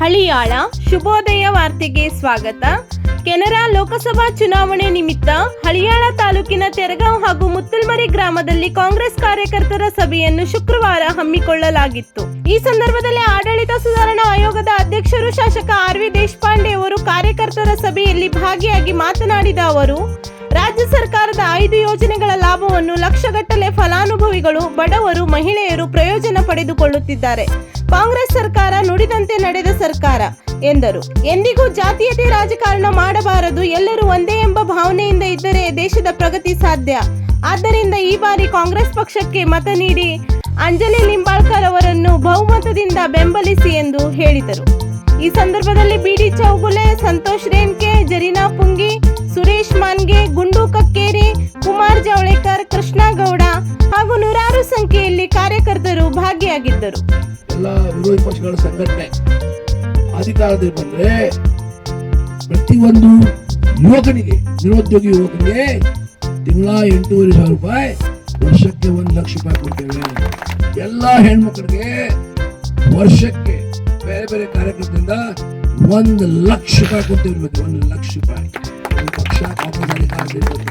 ಹಳಿಯಾಳ ಶುಭೋದಯ ವಾರ್ತೆಗೆ ಸ್ವಾಗತ. ಕೆನರಾ ಲೋಕಸಭಾ ಚುನಾವಣೆ ನಿಮಿತ್ತ ಹಳಿಯಾಳ ತಾಲೂಕಿನ ತೆರಗಾಂವ್ ಹಾಗೂ ಮುತ್ತಲ್ಮರಿ ಗ್ರಾಮದಲ್ಲಿ ಕಾಂಗ್ರೆಸ್ ಕಾರ್ಯಕರ್ತರ ಸಭೆಯನ್ನು ಶುಕ್ರವಾರ ಹಮ್ಮಿಕೊಳ್ಳಲಾಗಿತ್ತು. ಈ ಸಂದರ್ಭದಲ್ಲಿ ಆಡಳಿತ ಸುಧಾರಣಾ ಆಯೋಗದ ಅಧ್ಯಕ್ಷರು ಶಾಸಕ ಆರ್ ವಿ ದೇಶಪಾಂಡೆ ಅವರು ಕಾರ್ಯಕರ್ತರ ಸಭೆಯಲ್ಲಿ ಭಾಗಿಯಾಗಿ ಮಾತನಾಡಿದ ಅವರು, ರಾಜ್ಯ ಸರ್ಕಾರದ ಐದು ಯೋಜನೆಗಳ ಲಾಭವನ್ನು ಲಕ್ಷಗಟ್ಟಲೆ ಫಲಾನುಭವಿಗಳು, ಬಡವರು, ಮಹಿಳೆಯರು ಪ್ರಯೋಜನ ಪಡೆದುಕೊಳ್ಳುತ್ತಿದ್ದಾರೆ. ಕಾಂಗ್ರೆಸ್ ಸರ್ಕಾರ ನುಡಿದಂತೆ ನಡೆದ ಸರ್ಕಾರ, ಎಂದರು. ಎಂದಿಗೂ ಜಾತೀಯತೆ ರಾಜಕಾರಣ ಮಾಡಬಾರದು, ಎಲ್ಲರೂ ಒಂದೇ ಎಂಬ ಭಾವನೆಯಿಂದ ಇದ್ದರೆ ದೇಶದ ಪ್ರಗತಿ ಸಾಧ್ಯ. ಆದ್ದರಿಂದ ಈ ಬಾರಿ ಕಾಂಗ್ರೆಸ್ ಪಕ್ಷಕ್ಕೆ ಮತ ನೀಡಿ ಅಂಜಲಿ ಲಿಂಬಾಳ್ಕರ್ ಅವರನ್ನು ಬಹುಮತದಿಂದ ಬೆಂಬಲಿಸಿ ಎಂದು ಹೇಳಿದರು. ಈ ಸಂದರ್ಭದಲ್ಲಿ ಬಿಡಿ ಚೌಗುಲೆ ಸಂತೋಷ್ ರೇನ್ಕೆ ಜರೀನಾ ಪುಂಗಿ, ಸುರೇಶ್ ಮಾನ್ಗೆ ಗುಂಡು ಭಾಗಿಯಾಗಿದ್ದರು ಎಲ್ಲ ವಿರೋಧಿ ಪಕ್ಷಗಳ ಸಂಘಟನೆ ಅಧಿಕಾರದಲ್ಲಿ ಬಂದರೆ ಪ್ರತಿಯೊಂದು ಯುವಕನಿಗೆ, ನಿರುದ್ಯೋಗಿ ಯುವಕನಿಗೆ ತಿಂಗಳ ಎಂಟೂವರೆ ಸಾವಿರ ರೂಪಾಯಿ ವರ್ಷಕ್ಕೆ ಒಂದು ಲಕ್ಷ ರೂಪಾಯಿ ಕೊಡ್ತೇವೆ. ಎಲ್ಲ ಹೆಣ್ಮಕ್ಳಿಗೆ ವರ್ಷಕ್ಕೆ ಬೇರೆ ಬೇರೆ ಕಾರ್ಯಕ್ರಮದಿಂದ ಒಂದು ಲಕ್ಷ ರೂಪಾಯಿ ಕೊಡ್ತೇವೆ. ಒಂದು ಲಕ್ಷ ರೂಪಾಯಿ. ಪಕ್ಷ ಕಾಂಗ್ರೆಸ್.